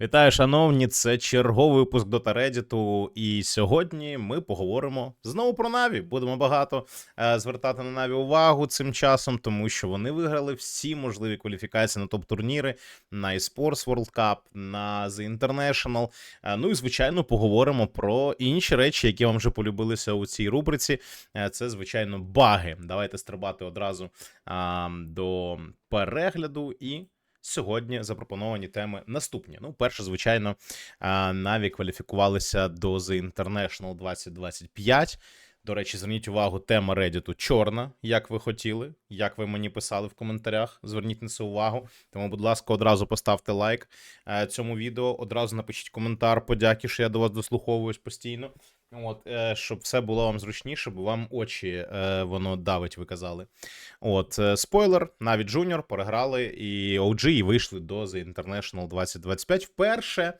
Вітаю, шановні! Це черговий випуск Dota Reddit, і сьогодні ми поговоримо знову про Наві. Будемо багато е, звертати на Наві увагу цим часом, тому що вони виграли всі можливі кваліфікації на топ-турніри, на eSports World Cup, на The International. Е, ну і звичайно поговоримо про інші речі, які вам вже полюбилися у цій рубриці. Е, це звичайно баги. Давайте стрибати одразу а, до перегляду і. Сьогодні запропоновані теми наступні. Ну, перше, звичайно, Наві кваліфікувалися до The International 2025. До речі, зверніть увагу, тема Reddit чорна, як ви хотіли, як ви мені писали в коментарях. Зверніть на це увагу. Тому, будь ласка, одразу поставте лайк е, цьому відео. Одразу напишіть коментар, подяки, що я до вас дослуховуюсь постійно. От, е, щоб все було вам зручніше, бо вам очі е, воно давить, ви казали. От, спойлер, навіть Junior переграли і OG і вийшли до The International 2025 вперше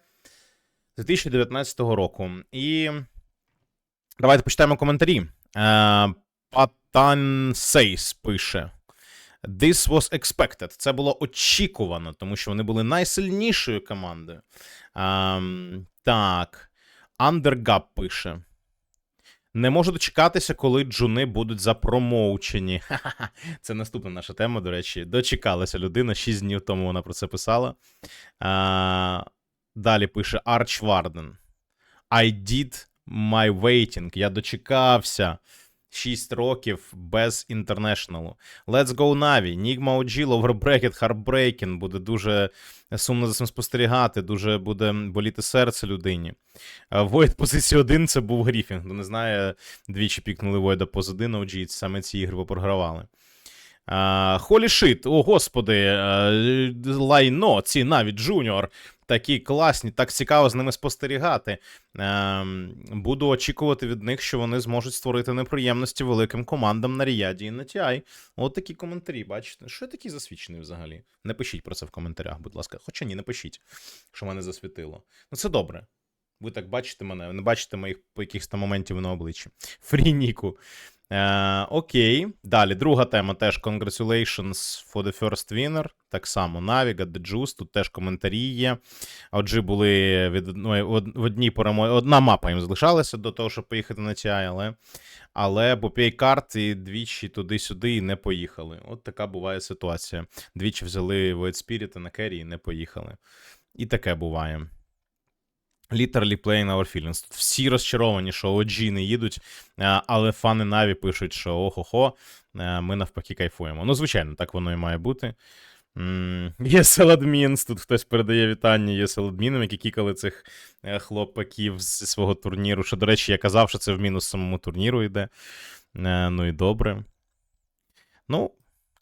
з 2019 року. І давайте почитаємо коментарі. Е, Патан Сейс пише. This was expected. Це було очікувано, тому що вони були найсильнішою командою. Ем, так. Андергап пише. Не можу дочекатися, коли джуни будуть запромоучені. Ха-ха-ха. Це наступна наша тема, до речі. Дочекалася людина, 6 днів тому вона про це писала. А, далі пише Арч Варден. I did my waiting. Я дочекався. 6 років без інтернешналу. Let's go Na'Vi. Nigma OG, Lower Bracket, Heartbreaking. Буде дуже сумно за цим спостерігати, дуже буде боліти серце людині. Void позиція 1 це був Гріфінг. Хто не знає, двічі пікнули Void поз 1 OG, саме ці ігри попрогравали. Холі шит, о господи, лайно, ці навіть Джуніор. Такі класні, так цікаво з ними спостерігати. Ем, Буду очікувати від них, що вони зможуть створити неприємності великим командам на Ріаді і на TI. От такі коментарі, бачите. Що я такий засвідчений взагалі? Не пишіть про це в коментарях, будь ласка. Хоча ні, не пишіть, що мене засвітило. Ну це добре. Ви так бачите мене, не бачите моїх по якихось там моментів на обличчі. Фрі Ніку. Е, окей. Далі, друга тема теж Congratulations for the first winner. Так само Navi, the Juice, тут теж коментарі є. Отже, були від одної, в одній перемогі. Одна мапа їм залишалася до того, щоб поїхати на TI, але. Але Бопей карт і двічі туди-сюди і не поїхали. От така буває ситуація. Двічі взяли Void Spirit на керрі і не поїхали. І таке буває. Literally playing our feelings. Всі розчаровані, що OG не їдуть, е, але фани Наві пишуть, що охо-хо, е, ми навпаки кайфуємо. Ну, звичайно, так воно і має бути. Є селадмінс, тут хтось передає вітання є селадмінам, які кікали цих е, хлопаків зі свого турніру. Що, до речі, я казав, що це в мінус самому турніру йде. Ну і добре. Ну,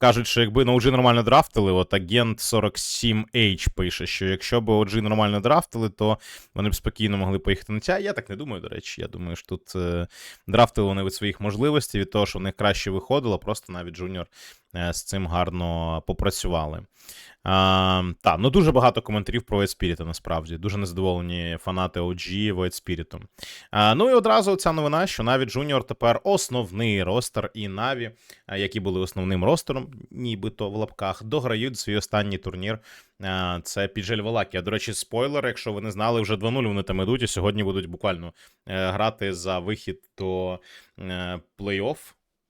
Кажуть, що якби на OG нормально драфтили, от агент 47H пише, що якщо б OG нормально драфтили, то вони б спокійно могли поїхати на ця. Я так не думаю, до речі. Я думаю, що тут е, драфтили вони від своїх можливостей, від того, що в них краще виходило, просто навіть Джуніор е, з цим гарно попрацювали. А, та, ну дуже багато коментарів про Void Spirit, насправді. Дуже незадоволені фанати OG Void Spirit. А, ну і одразу ця новина, що навіть Junior тепер основний ростер і Наві, які були основним ростером, нібито в лапках, дограють свій останній турнір. А, це Піджель Валакія. До речі, спойлер, якщо ви не знали, вже 2-0 вони там ідуть, і сьогодні будуть буквально е, грати за вихід до е, плей-офф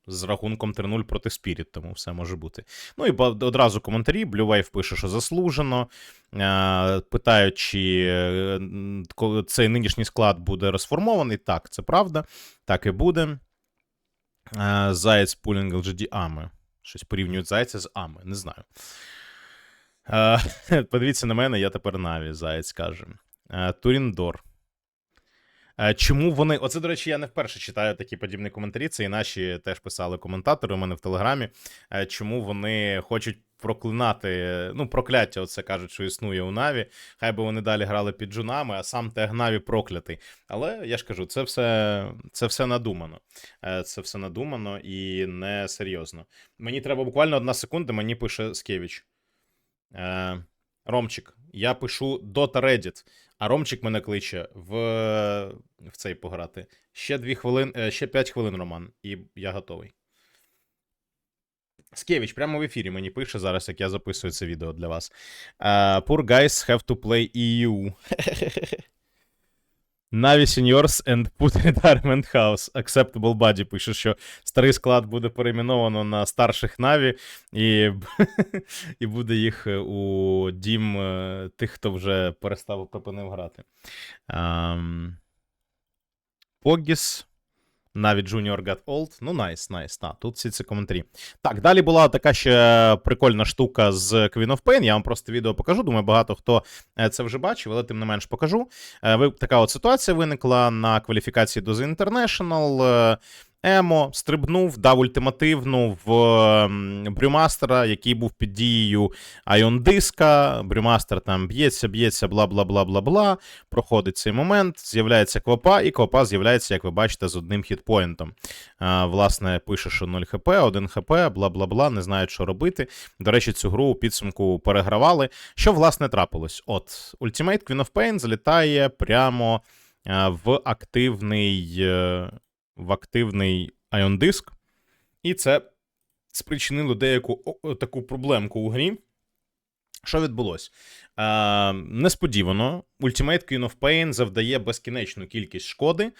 з рахунком 3-0 проти Спіріт, тому все може бути. Ну і одразу коментарі. Blue пише, що заслужено. Питають, чи е, цей нинішній склад буде розформований. Так, це правда. Так і буде. Заяць пулінг LGD Ами. Щось порівнюють зайця з Ами, не знаю. Подивіться на мене, я тепер Наві, Заєць каже. Туріндор. Е, чому вони. Оце, до речі, я не вперше читаю такі подібні коментарі. Це і наші теж писали коментатори у мене в Телеграмі. Е, чому вони хочуть проклинати, ну, прокляття, оце кажуть, що існує у Наві. Хай би вони далі грали під джунами, а сам тег Наві проклятий. Але я ж кажу, це все це все надумано. Е, це все надумано і не серйозно. Мені треба буквально одна секунда, мені пише Скевич. Ромчик, я пишу Dota Reddit. А Ромчик мене кличе в в цей пограти. Ще 2 хвилин, ще 5 хвилин, Роман, і я готовий. Скевич прямо в ефірі мені пише зараз, як я записую це відео для вас. Uh, poor guys have to play EU. Na'Vi Seniors and put retirement house. Acceptable Buddy пише, що старий склад буде перейменовано на старших Наві, і, і буде їх е, у дім е, тих, хто вже перестав припинив грати. Um, Pogis. Навіть Junior got old. Ну, найс, найс. Та, тут всі ці коментарі. Так, далі була така ще прикольна штука з Queen of Pain. Я вам просто відео покажу. Думаю, багато хто е, це вже бачив, але тим не менш покажу. Е, така от ситуація виникла на кваліфікації до The International. Е, Емо стрибнув, дав ультимативну в ем, Брюмастера, який був під дією Айон Диска. Брюмастер там б'ється, б'ється, бла бла бла бла бла. Проходить цей момент, з'являється квапа, і квапа з'являється, як ви бачите, з одним хітпоінтом. А, власне, пише, що 0 хп, 1 хп, бла бла бла, не знають, що робити. До речі, цю гру у підсумку перегравали. Що власне трапилось? От, Ultimate Queen of Pain залітає прямо в активний. В активний Ion диск, і це спричинило деяку таку проблемку у грі. Що відбулося? Е, несподівано, Ultimate Queen of Pain завдає безкінечну кількість шкоди, е,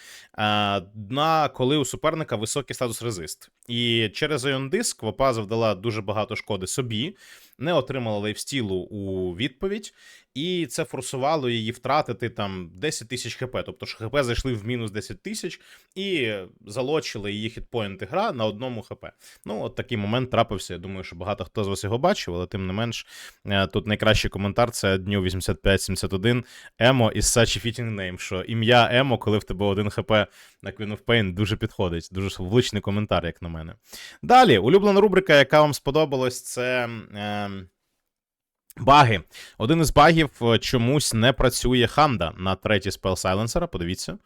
на коли у суперника високий статус резист. І через Ion Disk Вапа завдала дуже багато шкоди собі, не отримала лейфстілу у відповідь, і це форсувало її втратити там 10 тисяч хп. Тобто що хп зайшли в мінус 10 тисяч і залочили її хітпоінти гра на одному хп. Ну, от такий момент трапився. Я думаю, що багато хто з вас його бачив, але тим не менш, е, тут найкращий коментар це дню 8571 Емо із a fitting name, що ім'я Емо, коли в тебе один хп на Queen of Pain, дуже підходить. Дуже влучний коментар, як на мене. Далі, улюблена рубрика, яка вам сподобалась, це. Е, Баги. Один із багів е, чомусь не працює ханда на третій спел сайленсера. Подивіться.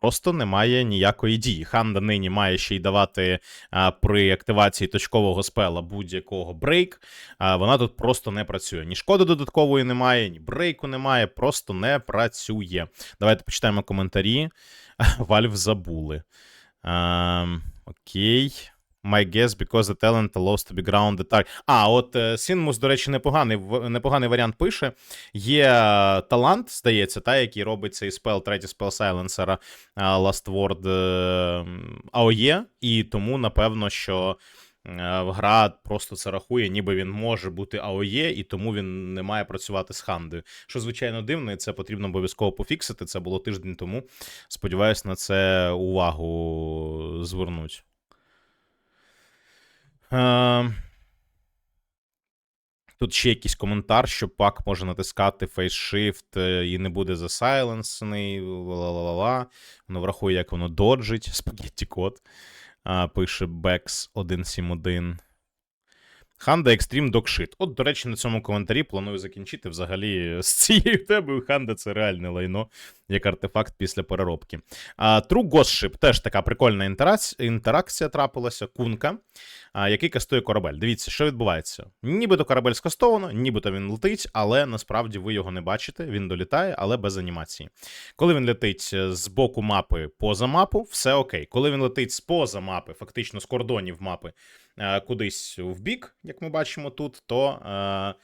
Просто немає ніякої дії. Ханда нині має ще й давати а, при активації точкового спела будь-якого брейк. А, вона тут просто не працює. Ні шкоди додаткової немає, ні брейку немає, просто не працює. Давайте почитаємо коментарі. Valve забули. А, окей. My guess, because the talent allows to be grounded. Так. А, от е, Сінмус, до речі, непоганий, непоганий варіант пише. Є е, талант, здається, та, який робить цей спел, третій спел сайленсера е, Last Word е, AOE, і тому, напевно, що гра просто це рахує, ніби він може бути AOE, і тому він не має працювати з хандою. Що, звичайно, дивно, і це потрібно обов'язково пофіксити. Це було тиждень тому. Сподіваюсь, на це увагу звернуть. Е, Тут ще якийсь коментар, що пак може натискати фейс-shift е, і не буде засайленсений. Ла-ла-ла-ла. Воно врахує, як воно доджить. Спагетті код. А, пише Bex 171. Ханда Dog Shit. От, до речі, на цьому коментарі планую закінчити. Взагалі, з цією темою Ханда це реальне лайно, як артефакт після переробки. А, True Ghost теж така прикольна інтерац- інтеракція трапилася. Кунка, а, який кастує корабель. Дивіться, що відбувається. Нібито корабель скастовано, нібито він летить, але насправді ви його не бачите. Він долітає, але без анімації. Коли він летить е, з боку мапи поза мапу, все окей. Коли він летить з поза мапи, фактично з кордонів мапи, е, кудись в бік, як ми бачимо тут, то е,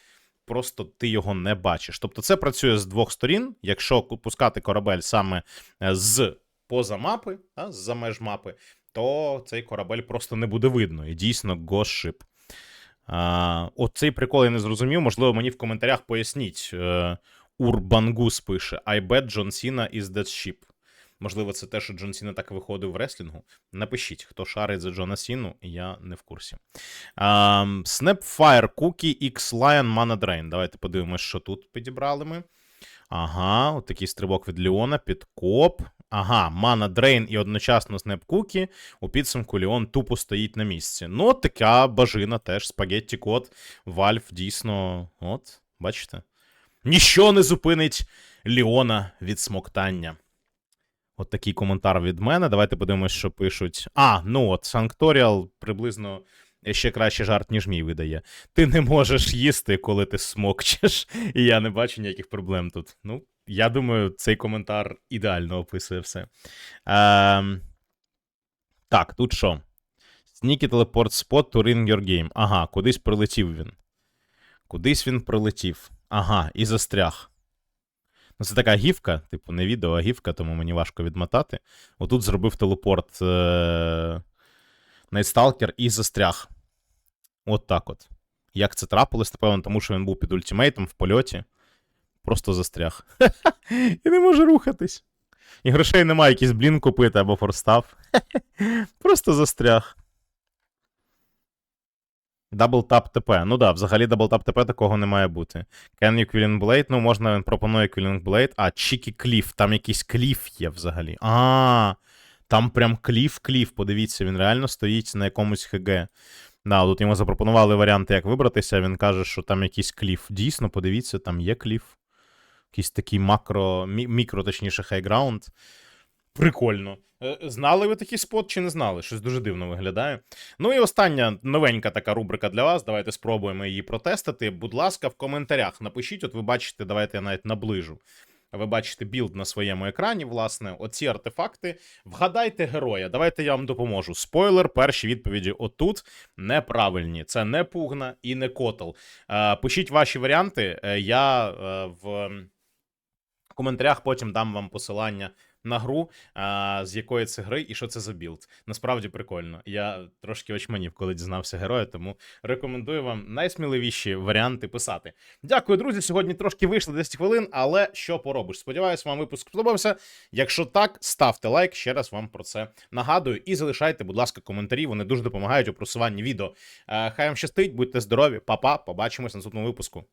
просто ти його не бачиш. Тобто це працює з двох сторін. Якщо пускати корабель саме е, з поза мапи, а, з-за меж мапи, то цей корабель просто не буде видно. І дійсно гошип. А, от прикол я не зрозумів. Можливо, мені в коментарях поясніть. Е, Урбангус пише: I bet John Cena is that ship. Можливо, це те, що Джон Сіна так виходив в реслінгу. Напишіть, хто шарить за Джона Сіну, я не в курсі. Um, Snapfire Cookie X Lion Mana Drain. Давайте подивимось, що тут підібрали ми. Ага, от такий стрибок від Леона, підкоп. Ага, Mana Drain і одночасно Cookie. У підсумку Леон тупо стоїть на місці. Ну, от така бажина теж, спагетті код. Valve дійсно, от, бачите? Ніщо не зупинить Леона від смоктання. От такий коментар від мене. Давайте подивимось, що пишуть. А, ну от, Санкторіал приблизно ще краще жарт, ніж мій видає. Ти не можеш їсти, коли ти смокчеш, і я не бачу ніяких проблем тут. Ну, я думаю, цей коментар ідеально описує все. Ем... Так, тут що? Sneaky teleport spot to ring your game. Ага, кудись прилетів він. Кудись він прилетів. Ага, і застряг. Ну, це така гівка, типу, не відео, а гівка, тому мені важко відмотати. Отут зробив телепорт е- Найтсталкер і застряг. От так от. Як це трапилось, напевно, тому що він був під ультимейтом в польоті. Просто застряг. І не може рухатись. І грошей немає, якийсь блін купити або форстав. Просто застряг. Дабл тап ТП. Ну да, взагалі дабл тап ТП такого не має бути. Can you Quilling? Ну, можна, він пропонує Quilling Blade. А, Чікі Кліф. Там якийсь кліф є взагалі. А, там прям кліф-кліф. Подивіться, він реально стоїть на якомусь ХГ. Да, тут йому запропонували варіанти, як вибратися. Він каже, що там якийсь кліф. Дійсно, подивіться, там є кліф. Якийсь такий макро, мі- мікро, точніше, хайграунд. Прикольно. Е, Знали ви такий спот чи не знали? Щось дуже дивно виглядає. Ну і остання новенька така рубрика для вас. Давайте спробуємо її протестити. Будь ласка, в коментарях напишіть, от ви бачите, давайте я навіть наближу. Ви бачите білд на своєму екрані, власне, оці артефакти. Вгадайте героя. Давайте я вам допоможу. Спойлер, перші відповіді отут неправильні. Це не пугна і не котел. Е, Пишіть ваші варіанти. Е, Я в коментарях потім дам вам посилання на гру, а, з якої це гри і що це за білд. Насправді прикольно. Я трошки очманів, коли дізнався героя, тому рекомендую вам найсміливіші варіанти писати. Дякую, друзі. Сьогодні трошки вийшло 10 хвилин, але що поробиш? Сподіваюсь, вам випуск сподобався. Якщо так, ставте лайк, ще раз вам про це нагадую. І залишайте, будь ласка, коментарі. Вони дуже допомагають у просуванні відео. Е, Хай вам щастить, будьте здорові, па-па, побачимось на наступному випуску.